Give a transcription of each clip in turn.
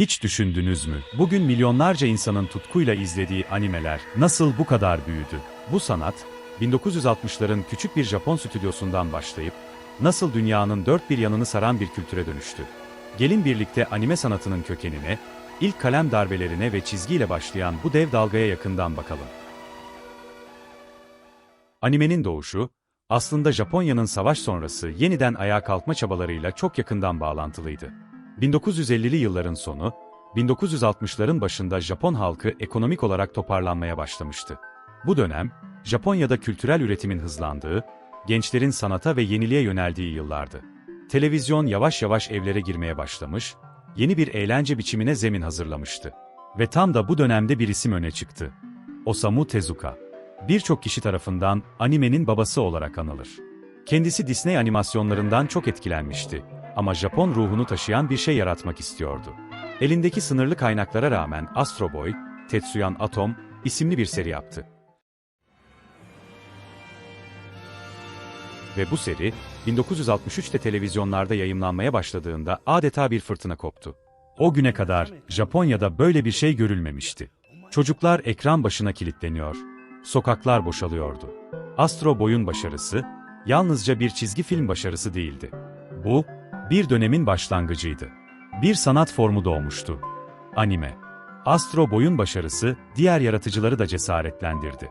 Hiç düşündünüz mü? Bugün milyonlarca insanın tutkuyla izlediği animeler nasıl bu kadar büyüdü? Bu sanat, 1960'ların küçük bir Japon stüdyosundan başlayıp, nasıl dünyanın dört bir yanını saran bir kültüre dönüştü? Gelin birlikte anime sanatının kökenine, ilk kalem darbelerine ve çizgiyle başlayan bu dev dalgaya yakından bakalım. Animenin doğuşu, aslında Japonya'nın savaş sonrası yeniden ayağa kalkma çabalarıyla çok yakından bağlantılıydı. 1950'li yılların sonu, 1960'ların başında Japon halkı ekonomik olarak toparlanmaya başlamıştı. Bu dönem, Japonya'da kültürel üretimin hızlandığı, gençlerin sanata ve yeniliğe yöneldiği yıllardı. Televizyon yavaş yavaş evlere girmeye başlamış, yeni bir eğlence biçimine zemin hazırlamıştı. Ve tam da bu dönemde bir isim öne çıktı. Osamu Tezuka. Birçok kişi tarafından animenin babası olarak anılır. Kendisi Disney animasyonlarından çok etkilenmişti ama Japon ruhunu taşıyan bir şey yaratmak istiyordu. Elindeki sınırlı kaynaklara rağmen Astro Boy, Tetsuyan Atom isimli bir seri yaptı. Ve bu seri, 1963'te televizyonlarda yayımlanmaya başladığında adeta bir fırtına koptu. O güne kadar Japonya'da böyle bir şey görülmemişti. Çocuklar ekran başına kilitleniyor, sokaklar boşalıyordu. Astro Boy'un başarısı, yalnızca bir çizgi film başarısı değildi. Bu, bir dönemin başlangıcıydı. Bir sanat formu doğmuştu. Anime. Astro Boy'un başarısı, diğer yaratıcıları da cesaretlendirdi.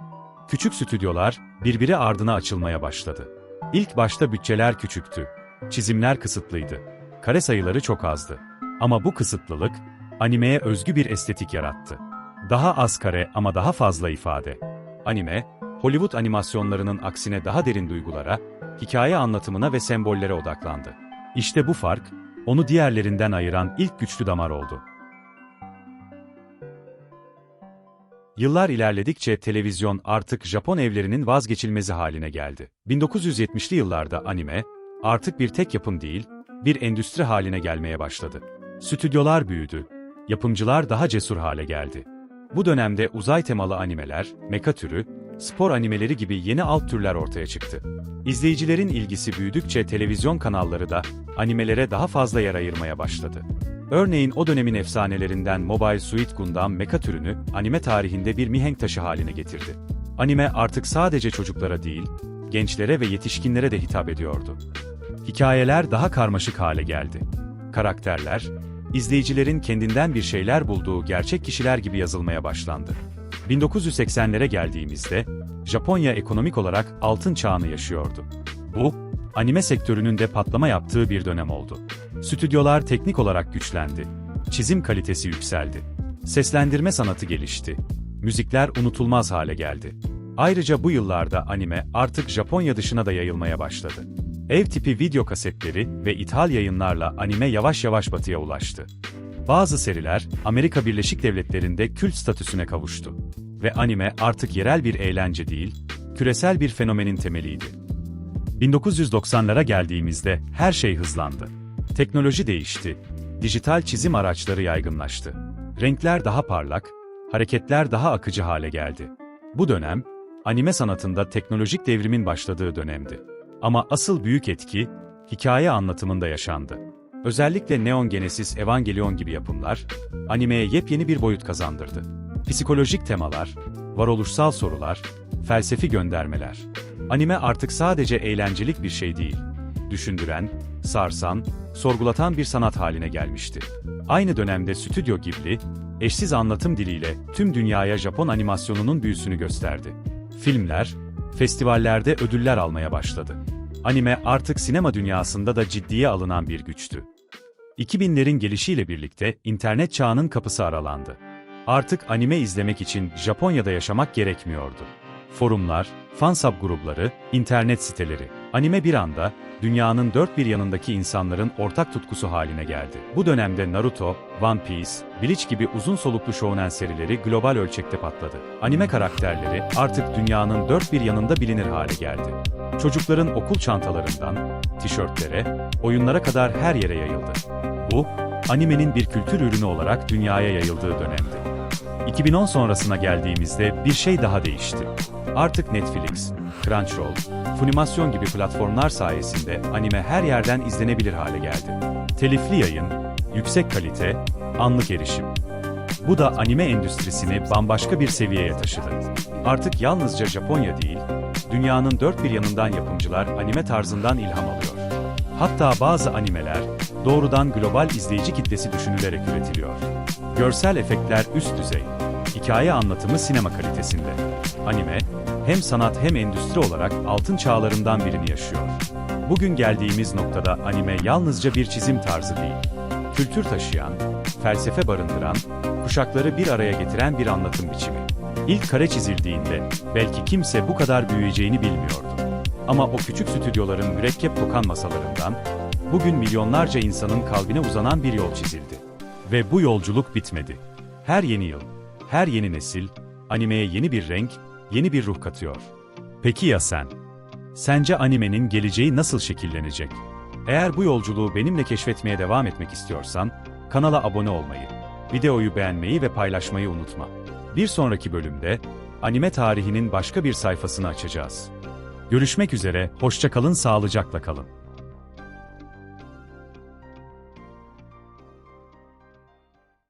Küçük stüdyolar, birbiri ardına açılmaya başladı. İlk başta bütçeler küçüktü. Çizimler kısıtlıydı. Kare sayıları çok azdı. Ama bu kısıtlılık, animeye özgü bir estetik yarattı. Daha az kare ama daha fazla ifade. Anime, Hollywood animasyonlarının aksine daha derin duygulara, hikaye anlatımına ve sembollere odaklandı. İşte bu fark, onu diğerlerinden ayıran ilk güçlü damar oldu. Yıllar ilerledikçe televizyon artık Japon evlerinin vazgeçilmezi haline geldi. 1970'li yıllarda anime, artık bir tek yapım değil, bir endüstri haline gelmeye başladı. Stüdyolar büyüdü, yapımcılar daha cesur hale geldi. Bu dönemde uzay temalı animeler, meka türü, spor animeleri gibi yeni alt türler ortaya çıktı. İzleyicilerin ilgisi büyüdükçe televizyon kanalları da animelere daha fazla yer ayırmaya başladı. Örneğin o dönemin efsanelerinden Mobile Suit Gundam meka türünü anime tarihinde bir mihenk taşı haline getirdi. Anime artık sadece çocuklara değil, gençlere ve yetişkinlere de hitap ediyordu. Hikayeler daha karmaşık hale geldi. Karakterler, izleyicilerin kendinden bir şeyler bulduğu gerçek kişiler gibi yazılmaya başlandı. 1980'lere geldiğimizde, Japonya ekonomik olarak altın çağını yaşıyordu. Bu, anime sektörünün de patlama yaptığı bir dönem oldu. Stüdyolar teknik olarak güçlendi. Çizim kalitesi yükseldi. Seslendirme sanatı gelişti. Müzikler unutulmaz hale geldi. Ayrıca bu yıllarda anime artık Japonya dışına da yayılmaya başladı. Ev tipi video kasetleri ve ithal yayınlarla anime yavaş yavaş batıya ulaştı. Bazı seriler Amerika Birleşik Devletleri'nde kült statüsüne kavuştu. Ve anime artık yerel bir eğlence değil, küresel bir fenomenin temeliydi. 1990'lara geldiğimizde her şey hızlandı. Teknoloji değişti. Dijital çizim araçları yaygınlaştı. Renkler daha parlak, hareketler daha akıcı hale geldi. Bu dönem, anime sanatında teknolojik devrimin başladığı dönemdi. Ama asıl büyük etki, hikaye anlatımında yaşandı. Özellikle Neon Genesis Evangelion gibi yapımlar, animeye yepyeni bir boyut kazandırdı. Psikolojik temalar, varoluşsal sorular, felsefi göndermeler. Anime artık sadece eğlencelik bir şey değil, düşündüren, sarsan, sorgulatan bir sanat haline gelmişti. Aynı dönemde Stüdyo Ghibli, eşsiz anlatım diliyle tüm dünyaya Japon animasyonunun büyüsünü gösterdi. Filmler, festivallerde ödüller almaya başladı. Anime artık sinema dünyasında da ciddiye alınan bir güçtü. 2000'lerin gelişiyle birlikte internet çağının kapısı aralandı. Artık anime izlemek için Japonya'da yaşamak gerekmiyordu. Forumlar, fansub grupları, internet siteleri. Anime bir anda, dünyanın dört bir yanındaki insanların ortak tutkusu haline geldi. Bu dönemde Naruto, One Piece, Bleach gibi uzun soluklu shonen serileri global ölçekte patladı. Anime karakterleri artık dünyanın dört bir yanında bilinir hale geldi. Çocukların okul çantalarından, tişörtlere, oyunlara kadar her yere yayıldı. Bu, animenin bir kültür ürünü olarak dünyaya yayıldığı dönemdi. 2010 sonrasına geldiğimizde bir şey daha değişti. Artık Netflix, Crunchyroll, Funimation gibi platformlar sayesinde anime her yerden izlenebilir hale geldi. Telifli yayın, yüksek kalite, Anlık erişim. Bu da anime endüstrisini bambaşka bir seviyeye taşıdı. Artık yalnızca Japonya değil, dünyanın dört bir yanından yapımcılar anime tarzından ilham alıyor. Hatta bazı animeler doğrudan global izleyici kitlesi düşünülerek üretiliyor. Görsel efektler üst düzey. Hikaye anlatımı sinema kalitesinde. Anime, hem sanat hem endüstri olarak altın çağlarından birini yaşıyor. Bugün geldiğimiz noktada anime yalnızca bir çizim tarzı değil. Kültür taşıyan, felsefe barındıran, kuşakları bir araya getiren bir anlatım biçimi. İlk kare çizildiğinde belki kimse bu kadar büyüyeceğini bilmiyordu. Ama o küçük stüdyoların mürekkep kokan masalarından bugün milyonlarca insanın kalbine uzanan bir yol çizildi. Ve bu yolculuk bitmedi. Her yeni yıl, her yeni nesil animeye yeni bir renk, yeni bir ruh katıyor. Peki ya sen? Sence animenin geleceği nasıl şekillenecek? Eğer bu yolculuğu benimle keşfetmeye devam etmek istiyorsan, kanala abone olmayı, videoyu beğenmeyi ve paylaşmayı unutma. Bir sonraki bölümde, anime tarihinin başka bir sayfasını açacağız. Görüşmek üzere, hoşça kalın, sağlıcakla kalın.